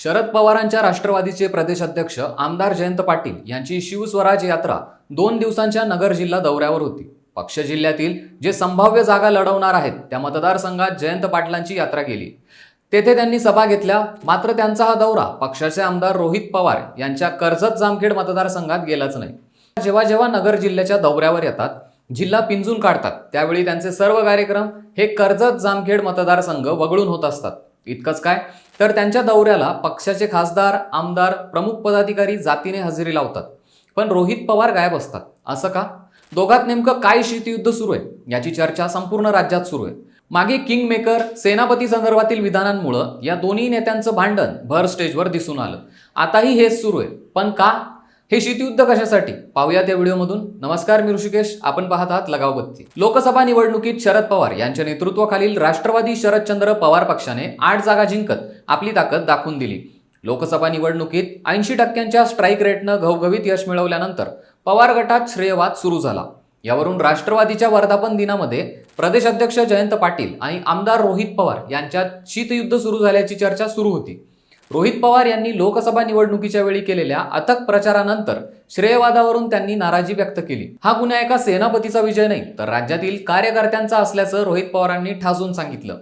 शरद पवारांच्या राष्ट्रवादीचे प्रदेश अध्यक्ष आमदार जयंत पाटील यांची शिवस्वराज यात्रा दोन दिवसांच्या नगर जिल्हा दौऱ्यावर होती. पक्ष जिल्ह्यातील जे संभाव्य जागा लढवणार आहेत त्या मतदारसंघात जयंत पाटलांची यात्रा गेली. तेथे त्यांनी सभा घेतल्या. मात्र त्यांचा हा दौरा पक्षाचे आमदार रोहित पवार यांच्या कर्जत जामखेड मतदारसंघात गेलाच नाही. जेव्हा जेव्हा नगर जिल्ह्याच्या दौऱ्यावर येतात जिल्हा पिंजून काढतात त्यावेळी त्यांचे सर्व कार्यक्रम हे कर्जत जामखेड मतदारसंघ वगळून होत असतात. इतकंच काय तर त्यांच्या दौऱ्याला पक्षाचे खासदार आमदार प्रमुख पदाधिकारी जातीने हजेरी लावतात. पण रोहित पवार गायब असतात. असं का? दोघात नेमकं काय शीतयुद्ध सुरू आहे? याची चर्चा संपूर्ण राज्यात सुरू आहे. मागे किंग मेकर सेनापती संदर्भातील विधानांमुळं या दोन्ही नेत्यांचं भांडण भर स्टेजवर दिसून आलं. आताही हेच सुरू आहे. पण का? हे शीतयुद्ध कशासाठी? पाहूयात त्या व्हिडिओमधून. नमस्कार मी ऋषिकेश. आपण पाहत आहात लगावबत्ती. लोकसभा निवडणुकीत शरद पवार यांच्या नेतृत्वाखालील राष्ट्रवादी शरदचंद्र पवार पक्षाने आठ जागा जिंकत आपली ताकद दाखवून दिली. लोकसभा निवडणुकीत ऐंशी टक्क्यांच्या स्ट्राईक रेटनं घवघवीत यश मिळवल्यानंतर पवार गटात श्रेयवाद सुरू झाला. यावरून राष्ट्रवादीच्या वर्धापन दिनामध्ये प्रदेश अध्यक्ष जयंत पाटील आणि आमदार रोहित पवार यांच्यात शीतयुद्ध सुरू झाल्याची चर्चा सुरू होती. रोहित पवार यांनी लोकसभा निवडणुकीच्या वेळी केलेल्या अथक प्रचारानंतर श्रेयवादावरून त्यांनी नाराजी व्यक्त केली. हा गुन्हा एका सेनापतीचा विजय नाही तर राज्यातील कार्यकर्त्यांचा असल्याचं रोहित पवारांनी ठासून सांगितलं.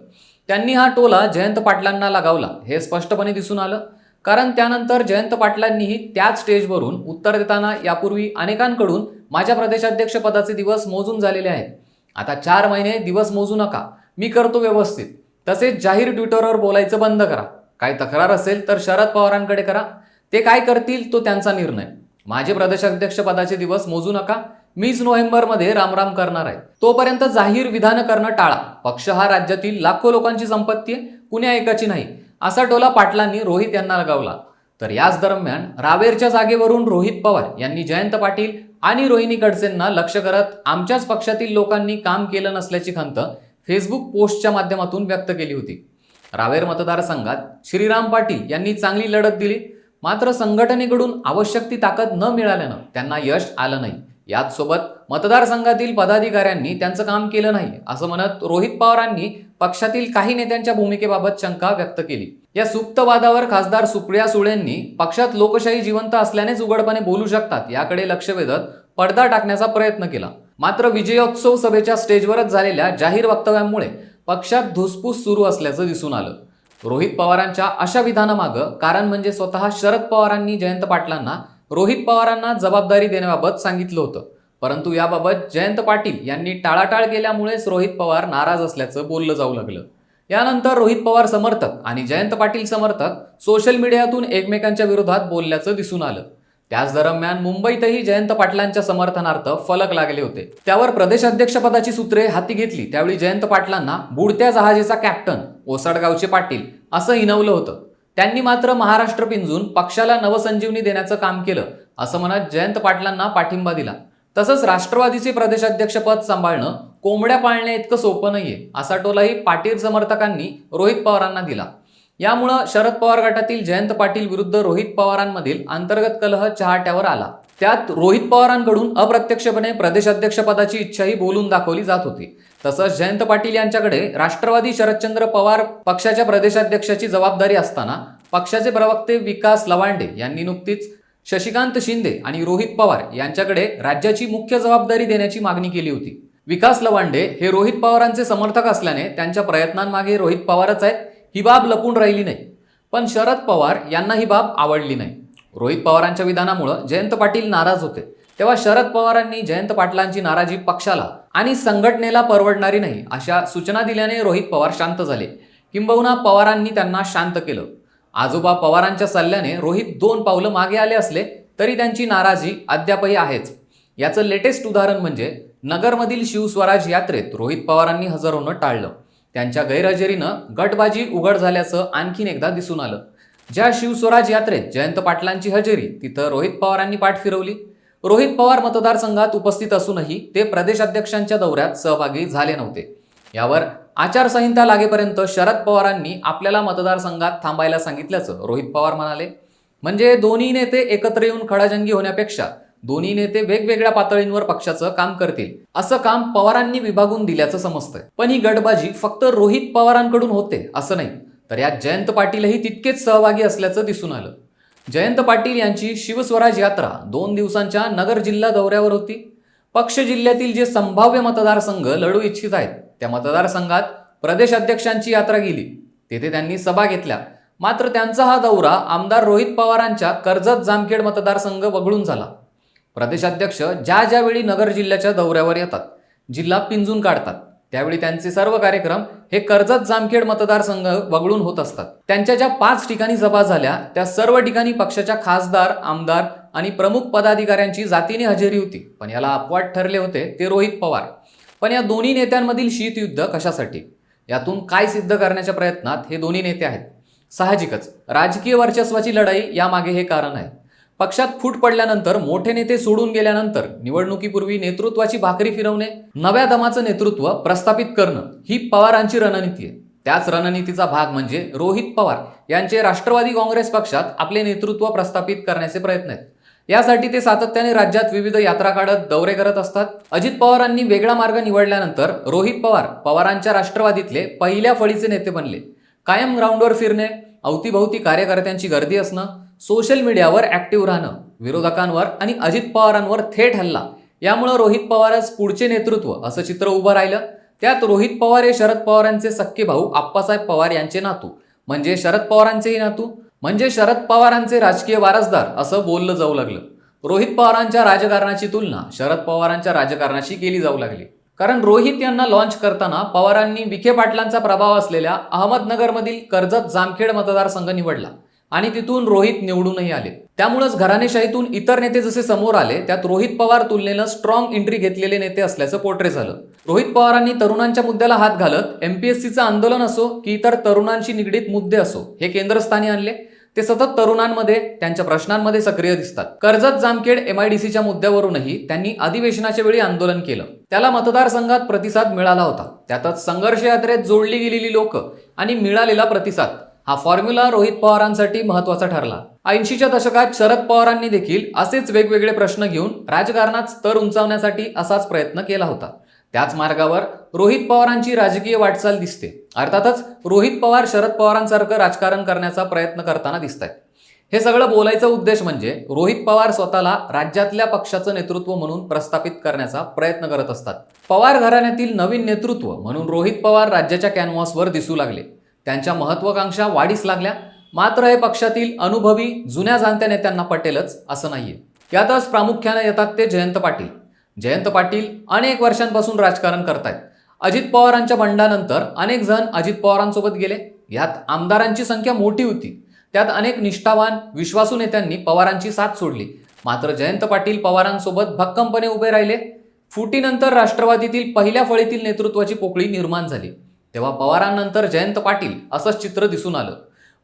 त्यांनी हा टोला जयंत पाटलांना लगावला हे स्पष्टपणे दिसून आलं. कारण त्यानंतर जयंत पाटलांनीही त्याच स्टेजवरून उत्तर देताना यापूर्वी अनेकांकडून माझ्या प्रदेशाध्यक्ष पदाचे दिवस मोजून झालेले आहेत. आता चार महिने दिवस मोजू नका मी करतो व्यवस्थित. तसेच जाहीर ट्विटरवर बोलायचं बंद करा. काय तक्रार असेल तर शरद पवारांकडे करा. ते काय करतील तो त्यांचा निर्णय. माझे प्रदेशाध्यक्ष पदाचे दिवस मोजू नका. मीच नोव्हेंबरमध्ये रामराम करणार आहे. तोपर्यंत जाहीर विधान करणं टाळा. पक्ष हा राज्यातील लाखो लोकांची संपत्ती आहे. कुण्या एकाची नाही. असा टोला पाटलांनी रोहित यांना लगावला. तर याच दरम्यान रावेरच्या जागेवरून रोहित पवार यांनी जयंत पाटील आणि रोहिणी गडसेंना लक्ष करत आमच्याच पक्षातील लोकांनी काम केलं नसल्याची खंत फेसबुक पोस्टच्या माध्यमातून व्यक्त केली होती. रावेर मतदारसंघात श्रीराम पाटील यांनी चांगली लढत दिली. मात्र संघटनेकडून आवश्यक ती ताकद न मिळाल्यानं त्यांना यश आलं नाही. याच सोबत मतदारसंघातील पदाधिकाऱ्यांनी त्यांचं काम केलं नाही असं म्हणत रोहित पवारांनी पक्षातील काही नेत्यांच्या भूमिकेबाबत शंका व्यक्त केली. या सुप्त वादावर खासदार सुप्रिया सुळेंनी पक्षात लोकशाही जिवंत असल्यानेच उघडपणे बोलू शकतात याकडे लक्ष वेधत पडदा टाकण्याचा प्रयत्न केला. मात्र विजयोत्सव सभेच्या स्टेजवरच झालेल्या जाहीर वक्तव्यांमुळे पक्षात धुसफूस सुरू असल्याचं दिसून आलं. रोहित पवारांच्या अशा विधानामागं कारण म्हणजे स्वतः शरद पवारांनी जयंत पाटलांना रोहित पवारांना जबाबदारी देण्याबाबत सांगितलं होतं. परंतु याबाबत जयंत पाटील यांनी टाळाटाळ केल्यामुळेच रोहित पवार नाराज असल्याचं बोललं जाऊ लागलं. यानंतर रोहित पवार समर्थक आणि जयंत पाटील समर्थक सोशल मीडियातून एकमेकांच्या विरोधात बोलल्याचं दिसून आलं. त्याच दरम्यान मुंबईतही जयंत पाटलांच्या समर्थनार्थ फलक लागले होते. त्यावर प्रदेशाध्यक्षपदाची सूत्रे हाती घेतली. त्यावेळी जयंत पाटलांना बुडत्या जहाजेचा कॅप्टन ओसाडगावचे पाटील असं इनवलं होतं. त्यांनी मात्र महाराष्ट्र पिंजून पक्षाला नवसंजीवनी देण्याचं काम केलं असं म्हणत जयंत पाटलांना पाठिंबा दिला. तसंच राष्ट्रवादीचे प्रदेशाध्यक्षपद सांभाळणं कोंबड्या पाळण्या इतकं सोपं नाहीये असा टोलाही पाटील समर्थकांनी रोहित पवारांना दिला. यामुळं शरद पवार गटातील जयंत पाटील विरुद्ध रोहित पवारांमधील अंतर्गत कलह चहाट्यावर आला. त्यात रोहित पवारांकडून अप्रत्यक्षपणे प्रदेशाध्यक्षपदाची इच्छाही बोलून दाखवली जात होती. तसंच जयंत पाटील यांच्याकडे राष्ट्रवादी शरदचंद्र पवार पक्षाच्या प्रदेशाध्यक्षाची जबाबदारी असताना पक्षाचे प्रवक्ते विकास लवांडे यांनी नुकतीच शशिकांत शिंदे आणि रोहित पवार यांच्याकडे राज्याची मुख्य जबाबदारी देण्याची मागणी केली होती. विकास लवांडे हे रोहित पवारांचे समर्थक असल्याने त्यांच्या प्रयत्नांमागे रोहित पवारच आहेत. ही बाब लपून राहिली नाही. पण शरद पवार यांना ही बाब आवडली नाही. रोहित पवारांच्या विधानामुळं जयंत पाटील नाराज होते. तेव्हा शरद पवारांनी जयंत पाटलांची नाराजी पक्षाला आणि संघटनेला परवडणारी नाही अशा सूचना दिल्याने रोहित पवार शांत झाले. किंबहुना पवारांनी त्यांना शांत केलं. आजोबा पवारांच्या सल्ल्याने रोहित दोन पावलं मागे आले असले तरी त्यांची नाराजी अद्यापही आहेच. याचं लेटेस्ट उदाहरण म्हणजे नगरमधील शिवस्वराज यात्रेत रोहित पवारांनी हजर होणं टाळलं. त्यांच्या गैरहजेरीनं गटबाजी उघड झाल्याचं आणखीन एकदा दिसून आलं. ज्या शिवस्वराज यात्रेत जयंत पाटलांची हजेरी तिथं रोहित पवारांनी पाठ फिरवली. रोहित पवार मतदारसंघात उपस्थित असूनही ते प्रदेशाध्यक्षांच्या दौऱ्यात सहभागी झाले नव्हते. यावर आचारसंहिता लागेपर्यंत शरद पवारांनी आपल्याला मतदारसंघात थांबायला सांगितल्याचं रोहित पवार म्हणाले. म्हणजे दोन्ही नेते एकत्र येऊन खडाजंगी होण्यापेक्षा दोन्ही नेते वेगवेगळ्या पातळींवर पक्षाचं काम करतील. असं काम पवारांनी विभागून दिल्याचं समजतंय. पण ही गटबाजी फक्त रोहित पवारांकडून होते असं नाही. तर यात जयंत पाटीलही तितकेच सहभागी असल्याचं दिसून आलं. जयंत पाटील यांची शिवस्वराज यात्रा दोन दिवसांच्या नगर जिल्हा दौऱ्यावर होती. पक्ष जिल्ह्यातील जे संभाव्य मतदारसंघ लढू इच्छित आहेत त्या मतदारसंघात प्रदेश अध्यक्षांची यात्रा गेली. तेथे त्यांनी सभा घेतल्या. मात्र त्यांचा हा दौरा आमदार रोहित पवारांच्या कर्जत जामखेड मतदारसंघ वगळून झाला. प्रदेशाध्यक्ष ज्या ज्यावेळी नगर जिल्ह्याच्या दौऱ्यावर येतात जिल्हा पिंजून काढतात त्यावेळी त्यांचे सर्व कार्यक्रम हे कर्जत जामखेड मतदारसंघ वगळून होत असतात. त्यांच्या ज्या पाच ठिकाणी सभा झाल्या त्या सर्व ठिकाणी पक्षाच्या खासदार आमदार आणि प्रमुख पदाधिकाऱ्यांची जातीने हजेरी होती. पण याला अपवाद ठरले होते ते रोहित पवार. पण या दोन्ही नेत्यांमधील शीतयुद्ध कशासाठी? यातून काय सिद्ध करण्याच्या प्रयत्नात हे दोन्ही नेते आहेत? साहजिकच राजकीय वर्चस्वाची लढाई यामागे हे कारण आहे. पक्षात फूट पडल्यानंतर मोठे नेते सोडून गेल्यानंतर निवडणुकीपूर्वी नेतृत्वाची भाकरी फिरवणे नव्या दमाचं नेतृत्व प्रस्थापित करणं ही पवारांची रणनीती आहे. त्याच रणनीतीचा भाग म्हणजे रोहित पवार यांचे राष्ट्रवादी काँग्रेस पक्षात आपले नेतृत्व प्रस्थापित करण्याचे प्रयत्न आहेत. यासाठी ते सातत्याने राज्यात विविध यात्रा काढत दौरे करत असतात. अजित पवारांनी वेगळा मार्ग निवडल्यानंतर रोहित पवार पवारांच्या राष्ट्रवादीतले पहिल्या फळीचे नेते बनले. कायम ग्राउंडवर फिरणे अवतीभवती कार्यकर्त्यांची गर्दी असणं सोशल मीडियावर ऍक्टिव्ह राहणं विरोधकांवर आणि अजित पवारांवर थेट हल्ला. यामुळं रोहित पवारच पुढचे नेतृत्व असं चित्र उभं राहिलं. त्यात रोहित पवार हे शरद पवारांचे सख्खे भाऊ आप्पासाहेब पवार यांचे नातू. म्हणजे शरद पवारांचेही नातू. म्हणजे शरद पवारांचे राजकीय वारसदार असं बोललं जाऊ लागलं. रोहित पवारांच्या राजकारणाची तुलना शरद पवारांच्या राजकारणाशी केली जाऊ लागली. कारण रोहित यांना लॉन्च करताना पवारांनी विखे पाटलांचा प्रभाव असलेल्या अहमदनगरमधील कर्जत जामखेड मतदारसंघ निवडला. आणि तिथून रोहित निवडूनही आले. त्यामुळेच घराणेशाहीतून इतर नेते जसे समोर आले त्यात रोहित पवार तुलनेनं स्ट्रॉंग एंट्री घेतलेले नेते असल्याचं पोर्ट्रे झालं. रोहित पवारांनी तरुणांच्या मुद्द्याला हात घालत एमपीएससीचं आंदोलन असो की इतर तरुणांशी निगडीत मुद्दे असो हे केंद्रस्थानी आणले. ते सतत तरुणांमध्ये त्यांच्या प्रश्नांमध्ये सक्रिय दिसतात. कर्जत जामखेड एमआयडीसीच्या मुद्द्यावरूनही त्यांनी अधिवेशनाच्या वेळी आंदोलन केलं. त्याला मतदारसंघात प्रतिसाद मिळाला होता. त्यातच संघर्ष यात्रेत जोडली गेलेली लोक आणि मिळालेला प्रतिसाद. हा फॉर्म्युला रोहित पवारांसाठी महत्त्वाचा ठरला. ऐंशीच्या दशकात शरद पवारांनी देखील असेच वेगवेगळे प्रश्न घेऊन राजकारणात स्तर उंचावण्यासाठी असाच प्रयत्न केला होता. त्याच मार्गावर रोहित पवारांची राजकीय वाटचाल दिसते. अर्थातच रोहित पवार शरद पवारांसारखं राजकारण करण्याचा प्रयत्न करताना दिसत आहेत हे सगळं बोलायचा उद्देश म्हणजे रोहित पवार स्वतःला राज्यातल्या पक्षाचं नेतृत्व म्हणून प्रस्थापित करण्याचा प्रयत्न करत असतात. पवार घराण्यातील नवीन नेतृत्व म्हणून रोहित पवार राज्याच्या कॅनव्हासवर दिसू लागले. त्यांच्या महत्वाकांक्षा वाढीस लागल्या. मात्र हे पक्षातील अनुभवी जुन्या जाणत्या नेत्यांना पटेलच असं नाहीये. यातच प्रामुख्याने येतात ते जयंत पाटील. जयंत पाटील अनेक वर्षांपासून राजकारण करतायत. अजित पवारांच्या बंडानंतर अनेक जण अजित पवारांसोबत गेले. यात आमदारांची संख्या मोठी होती. त्यात अनेक निष्ठावान विश्वासू नेत्यांनी पवारांची साथ सोडली. मात्र जयंत पाटील पवारांसोबत भक्कमपणे उभे राहिले. फुटीनंतर राष्ट्रवादीतील पहिल्या फळीतील नेतृत्वाची पोकळी निर्माण झाली. तेव्हा पवारांनंतर जयंत पाटील असंच चित्र दिसून आलं.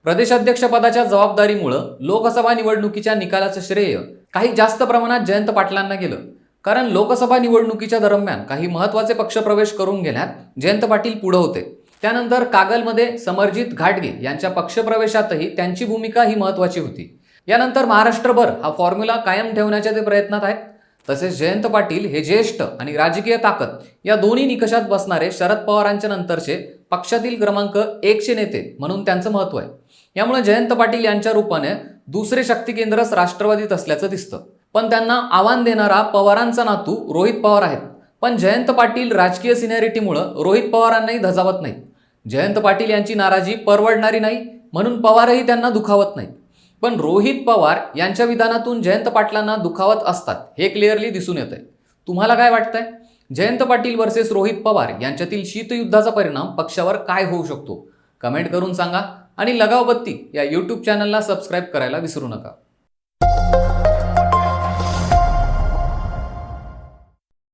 प्रदेशाध्यक्षपदाच्या जबाबदारीमुळं लोकसभा निवडणुकीच्या निकालाचं श्रेय काही जास्त प्रमाणात जयंत पाटलांना गेलं. कारण लोकसभा निवडणुकीच्या दरम्यान काही महत्त्वाचे पक्षप्रवेश करून घेण्यात जयंत पाटील पुढे होते. त्यानंतर कागलमध्ये समरजित घाटगे यांच्या पक्षप्रवेशातही त्यांची भूमिका ही महत्वाची होती. यानंतर महाराष्ट्रभर हा फॉर्म्युला कायम ठेवण्याच्या ते प्रयत्नात आहेत. तसेच जयंत पाटील हे ज्येष्ठ आणि राजकीय ताकद या दोन्ही निकषात बसणारे शरद पवारांच्या नंतरचे पक्षातील क्रमांक एकशे नेते म्हणून त्यांचं महत्त्व आहे. यामुळे जयंत पाटील यांच्या रूपाने दुसरे शक्ती केंद्रच राष्ट्रवादीत असल्याचं दिसतं. पण त्यांना आव्हान देणारा पवारांचा नातू रोहित पवार आहेत. पण जयंत पाटील राजकीय सिनियरिटीमुळं रोहित पवारांनाही धजावत नाहीत. जयंत पाटील यांची नाराजी परवडणारी नाही म्हणून पवारही त्यांना दुखावत नाहीत. पण रोहित पवार यांच्या विधानातून जयंत पाटलांना दुखावत असतात हे क्लिअरली दिसून येत आहे तुम्हाला काय वाटतंय? जयंत पाटील वर्सेस रोहित पवार यांच्यातील शीतयुद्धाचा परिणाम पक्षावर काय होऊ शकतो? कमेंट करून सांगा आणि लगावबत्ती या यूट्यूब चॅनलला सबस्क्राईब करायला विसरू नका.